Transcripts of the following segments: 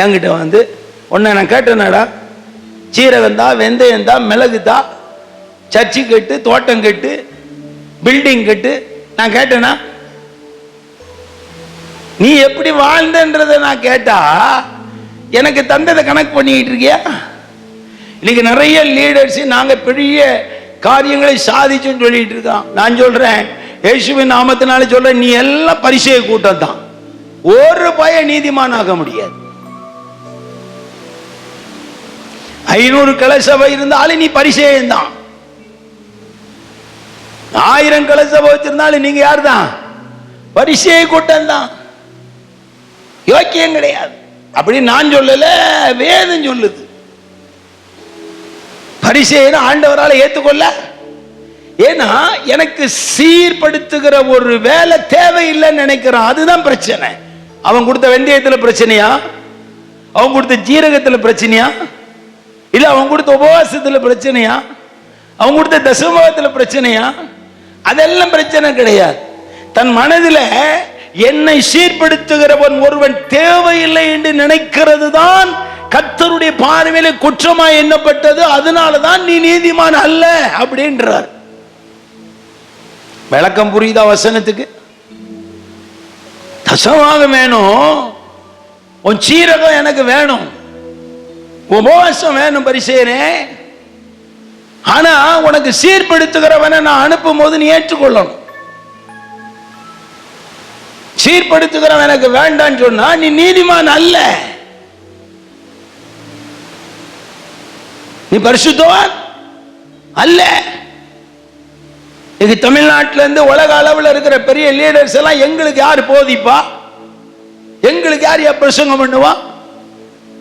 என்கிட்ட வந்து உன்னை நான் கேட்டேனடா. சீரகம் தான் வெந்தயம் தான் மிளகு தான் சர்ச்சு கட்டு தோட்டம் கட்டு பில்டிங் கட்டு நான் கேட்டேனா? நீ எப்படி வாழ்ந்தன்றத நான் கேட்டா எனக்கு தந்ததை கணக்கு பண்ணிக்கிட்டு இருக்கியா? இன்னைக்கு நிறைய லீடர்ஸ் நாங்கள் பெரிய காரியங்களை சாதிச்சோன்னு சொல்லிட்டு இருக்கான் நான் சொல்றேன் இயேசுவின் நாமத்தினால சொல்றேன் நீ எல்லாம் பரிசெய கூட்டம் தான். ஒரு பய நீதிமான் ஆக முடியாது. ஐநூறு கலசபை இருந்தாலும் நீ பரிசேயம் தான் ஆயிரம் கலசபை வச்சிருந்தாலும் நீங்க யார் தான் பரிசேய கூட்டம் தான் யோக்கியம் கிடையாது. அப்படி நான் சொல்லல வேதம் சொல்லுது. பரிசேயனை ஆண்டவரால் ஏத்துக்கொள்ள? ஏன்னா எனக்கு சீர்படுத்துகிற ஒரு வேலை தேவையில்லைன்னு நினைக்கிறான். அதுதான் பிரச்சனை. அவன் கொடுத்த வெந்தயத்தில் பிரச்சனையா? அவன் கொடுத்த ஜீரகத்தில் பிரச்சனையா? இல்ல அவங்க கொடுத்த உபவாசத்துல பிரச்சனையா? அவங்க கொடுத்த தசமத்துல பிரச்சனையா? அதெல்லாம் பிரச்சனை கிடையாது. தன் மனதில் என்னை சீர்படுத்துகிறவன் ஒருவன் தேவையில்லை என்று நினைக்கிறது தான் கத்தருடைய பார்வையில குற்றமாய் எண்ணப்பட்டது. அதனால தான் நீ நீதிமான் அல்ல அப்படின்றார். விளக்கம் புரியுதா வசனத்துக்கு? தசமாக வேணும் உன் சீரகம் எனக்கு வேணும். உபவாசம் வேணும் பரிசேனே. ஆனா உனக்கு சீர்படுத்துகிறவனை நான் அனுப்பும் போது நீ ஏற்றுக்கொள்ளணும். சீர்படுத்துகிறவன் எனக்கு வேண்டான்னு சொன்னா நீ நீதிமான் அல்ல. நீ பரிசுத்தவான் அல்ல. இது தமிழ்நாட்டில இருந்து உலக அளவில் இருக்கிற பெரிய லீடர்ஸ் எல்லாம் எங்களுக்கு யார் போதிப்பா? எங்களுக்கு யார் பிரசங்கம் பண்ணுவா?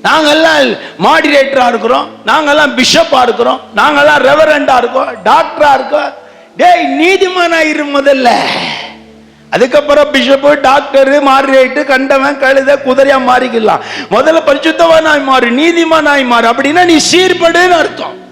நாங்கெல்லாம் மாடிரேட்டரா இருக்கிறோம். நாங்கெல்லாம் பிஷப்பாக இருக்கிறோம். நாங்கெல்லாம் ரெவரண்டா இருக்கோம். டாக்டரா இருக்கோம். டேய் நீதிமானாக இரு முதல்ல. அதுக்கப்புறம் பிஷப்பு டாக்டர் மாறிட்டு கண்டவன் கழுத குதிரையா மாறிக்கலாம். முதல்ல பரிசுத்தவனாய் மாறு நீதிமானாய் மாறு. அப்படின்னா நீ சீர்படுன்னு அர்த்தம்.